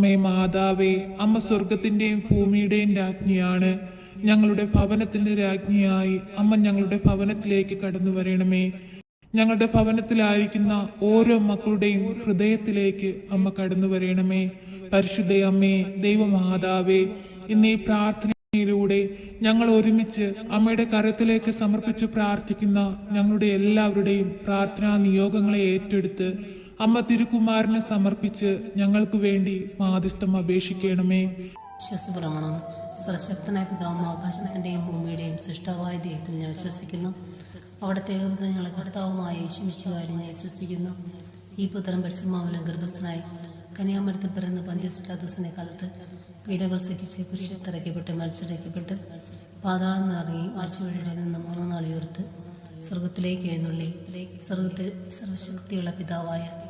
അമ്മേ മാതാവേ അമ്മ സ്വർഗത്തിന്റെയും ഭൂമിയുടെയും രാജ്ഞിയാണ്. ഞങ്ങളുടെ ഭവനത്തിന്റെ രാജ്ഞിയായി അമ്മ ഞങ്ങളുടെ ഭവനത്തിലേക്ക് കടന്നു വരണമേ. ഞങ്ങളുടെ ഭവനത്തിലായിരിക്കുന്ന ഓരോ മക്കളുടെയും ഹൃദയത്തിലേക്ക് അമ്മ കടന്നു വരണമേ. പരിശുദ്ധ അമ്മേ ദൈവമാതാവേ ഇന്ന് ഈ പ്രാർത്ഥനയിലൂടെ ഞങ്ങൾ ഒരുമിച്ച് അമ്മയുടെ കരത്തിലേക്ക് സമർപ്പിച്ചു പ്രാർത്ഥിക്കുന്ന ഞങ്ങളുടെ എല്ലാവരുടെയും പ്രാർത്ഥനാ നിയോഗങ്ങളെ ഏറ്റെടുത്ത് അമ്മ തിരുകുമാരനെ സമർപ്പിച്ച് ഞങ്ങൾക്ക് വേണ്ടി മാതിസ്ഥം അപേക്ഷിക്കണമേ. വിശ്വസപ്രമാണം. സർശക്തനായ പിതാവും ആകാശത്തിന്റെയും ഭൂമിയുടെയും സൃഷ്ടാവായ ദൈവത്തിൽ ഞാൻ വിശ്വസിക്കുന്നു. അവിടെ ഏകപുത്ര ഞങ്ങളുടെ കർത്താവുമായ യേശുമിശുകാരി ഞാൻ വിശ്വസിക്കുന്നു. ഈ പുത്രൻ പരിശുമാവനം ഗർഭസ്ഥനായി കന്യാമരത്തിൽ പിറന്ന് പന്ത്യസ് പിലാദൂസിനെ കാലത്ത് പീഡകൾ സഹിച്ച് കുരിശിൽ തറയ്ക്കപ്പെട്ട് മരിച്ചടയ്ക്കപ്പെട്ട് പാതാളം നിറങ്ങി ആഴ്ചവഴിയുടെ നിന്ന് മൂന്ന് നാൾ സ്വർഗത്തിലേക്ക് എഴുന്നള്ളി. സ്വർഗത്തിൽ സർവശക്തിയുള്ള പിതാവായ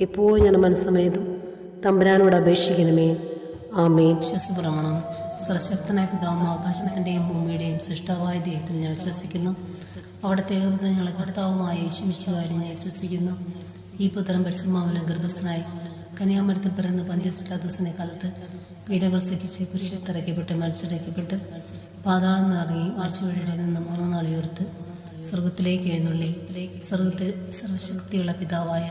എപ്പോഴും ഞാൻ മനസ്സമേതും തമ്പുരാനോട് അപേക്ഷിക്കണമേ. ആമേൻ. വിശ്വസപ്രമാണം സർശക്തനായ പിതാവും ആകാശത്തിന്റെയും ഭൂമിയുടെയും സൃഷ്ടാവായ ദൈവത്തിൽ ഞാൻ വിശ്വസിക്കുന്നു. അവിടുത്തെ ഏകപുത്ര ഞങ്ങളുടെ കർത്താവുമായ യേശുമിശുകാരി ഞാൻ വിശ്വസിക്കുന്നു. ഈ പുത്രൻ പരിശുമാവനം ഗർഭസ്ഥനായി കന്യാമരത്തിൽ പിറന്ന് പന്ത്യസ് പിലാദൂസിനെ കാലത്ത് പീഡകൾ സഹിച്ച് കുരിശിൽ തറയ്ക്കപ്പെട്ട് മരിച്ചടയ്ക്കപ്പെട്ട് പാതാളം നിറങ്ങി ആഴ്ചവഴിയുടെ നിന്ന് മൂന്ന് നാൾ സ്വർഗത്തിലേക്ക് എഴുന്നള്ളി. സ്വർഗത്തിൽ സർവശക്തിയുള്ള പിതാവായ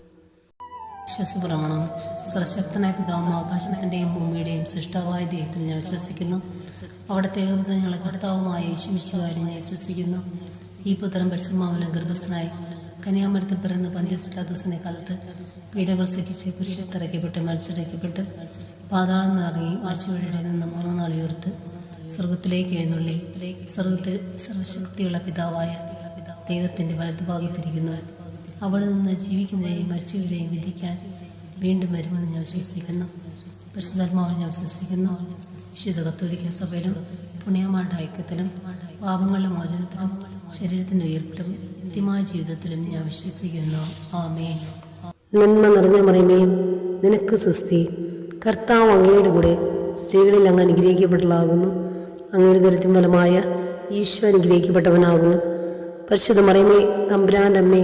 വിശ്വസപ്രമാണം സർശക്തനായ പിതാവും ആകാശത്തിന്റെയും ഭൂമിയുടെയും സൃഷ്ടാവായ ദൈവത്തിൽ ഞാൻ വിശ്വസിക്കുന്നു. അവിടത്തെ ഏകപുത്രൻ ഞങ്ങളെ കർത്താവുമായ യേശുമിശുവായി ഞാൻ വിശ്വസിക്കുന്നു. ഈ പുത്രൻ പരിശുമാവലം ഗർഭസ്ഥനായി കന്യാമരത്തിൽ പിറന്ന് പന്ത്യസ്പ്ലാദൂസിനെ കാലത്ത് പീഡകൾ സഹിച്ച് കുരിശത്തിറക്കപ്പെട്ട് മരിച്ചിറക്കപ്പെട്ട്. പാതാളം നിറങ്ങി മരിച്ചുവഴിയുടെ നിന്ന് മൂന്ന് നാൾ ഉയർത്ത് സ്വർഗത്തിലേക്ക് എഴുന്നള്ളി. സ്വർഗത്തിൽ സർവശക്തിയുള്ള പിതാവായ ദൈവത്തിന്റെ വലതുഭാഗത്തിരിക്കുന്നു അവിടെ നിന്ന് ജീവിക്കുന്നവരെയും മരിച്ചവരെയും വിധിക്കാൻ വീണ്ടും വരുമെന്ന് ഞാൻ വിശ്വസിക്കുന്നു. പരിശുദ്ധാത്മാവിൽ ഞാൻ വിശ്വസിക്കുന്നു. വിശുദ്ധ കത്തോലിക്ക സഭയിലും പുണ്യമാരുടെ ഐക്യത്തിലും പാപങ്ങളുടെ മോചനത്തിലും ശരീരത്തിന്റെ ഉയർപ്പിലും നിത്യമായ ജീവിതത്തിലും ഞാൻ വിശ്വസിക്കുന്നു. ആമേ നന്മ നിറഞ്ഞ മറിയമേ നിനക്ക് സുസ്തി കർത്താവ് അങ്ങയുടെ കൂടെ സ്ത്രീകളിൽ അങ്ങ് അനുഗ്രഹിക്കപ്പെട്ടതാകുന്നു അങ്ങയുടെ ദരത്തിൻ ഫലമായ ഈശോ അനുഗ്രഹിക്കപ്പെട്ടവനാകുന്നു. പരിശുദ്ധ മറിയമേ തമ്പുരാന്റെ അമ്മേ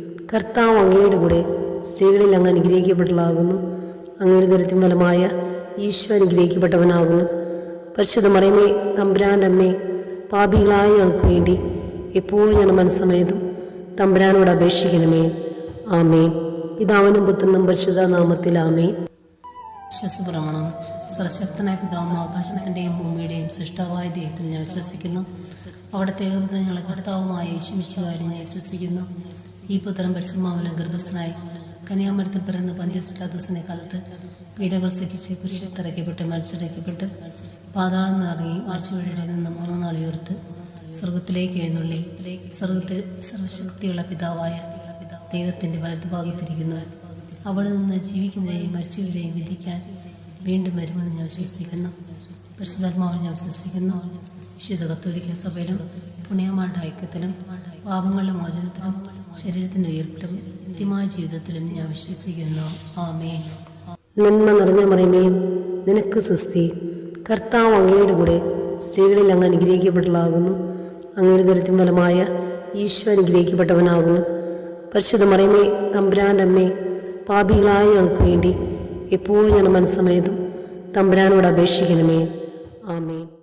കർത്താവ് അങ്ങയുടെ കൂടെ സ്ത്രീകളിൽ അങ്ങ് അനുഗ്രഹിക്കപ്പെട്ടതാകുന്നു അങ്ങയുടെ ദരത്തിൻ ഫലമായ ഈശോ അനുഗ്രഹിക്കപ്പെട്ടവനാകുന്നു. പരിശുദ്ധ മറിയമേ തമ്പുരാന്റെ അമ്മേ പാപികളായ ഞങ്ങൾക്ക് വേണ്ടി എപ്പോഴും ഞാൻ മനസ്സമയതും തമ്പുരാനോട് അപേക്ഷിക്കണമേ. ആമേ പിതാവിനും പുത്രനും പരിശുദ്ധ നാമത്തിൽ ആമേ വിശ്വസപ്രമാണം സർശക്തനായ പിതാവും ആകാശത്തിന്റെയും ഭൂമിയുടെയും സൃഷ്ടവായ ദൈവത്തിൽ ഞാൻ വിശ്വസിക്കുന്നു. അവിടത്തെ ഞങ്ങളെ കർത്താവുമായ യേശുമിശുകാരി ഞാൻ വിശ്വസിക്കുന്നു. ഈ പുത്രൻ പരിശുമാവലം ഗർഭസ്ഥനായി കനിയാമരത്തിൽ പിറന്ന് പന്ത്യസ്പ്ലാദൂസിനെ കാലത്ത് പീഡകൾ സഹിച്ച് കുരിശത്തിറക്കപ്പെട്ട് മരിച്ചിറക്കപ്പെട്ട് പാതാളം നിറങ്ങി മരിച്ചുവഴിയുടെ നിന്ന് മൂന്ന് നാളിയോർത്ത് സ്വർഗത്തിലേക്ക് എഴുന്നള്ളി സ്വർഗത്തിൽ സർവശക്തിയുള്ള പിതാവായ ദൈവത്തിന്റെ വലതുഭാഗത്തിരിക്കുന്നു. അവിടെ നിന്ന് ജീവിക്കുന്നതിനെയും മരിച്ചവരെയും വിധിക്കാൻ വീണ്ടും വരുമെന്ന് ഞാൻ വിശ്വസിക്കുന്നു. പരിശുദ്ധാത്മാവിൽ ഞാൻ വിശ്വസിക്കുന്നു. വിശുദ്ധ കത്തോലിക്ക സഭയിലും പുണ്യമാരുടെ ഐക്യത്തിലും പാപങ്ങളുടെ മോചനത്തിലും ശരീരത്തിന്റെ ഉയർപ്പിലും നിത്യമായ ജീവിതത്തിലും ഞാൻ വിശ്വസിക്കുന്നു. ആമേ നന്മ നിറഞ്ഞ മറിയമേ നിനക്ക് സുസ്തി കർത്താവ് അങ്ങയുടെ കൂടെ സ്ത്രീകളിൽ അങ്ങ് അനുഗ്രഹിക്കപ്പെട്ടതാകുന്നു അങ്ങയുടെ ദരത്തിൻ ഫലമായ ഈശോ അനുഗ്രഹിക്കപ്പെട്ടവനാകുന്നു. പരിശുദ്ധ മറിയമേ തമ്പുരാന്റെ അമ്മേ പാപികളായ ഞങ്ങൾക്ക് വേണ്ടി എപ്പോഴും ഞാൻ മനസ്സമയതും തമ്പുരാനോട് അപേക്ഷിക്കണമേ. ആമേൻ.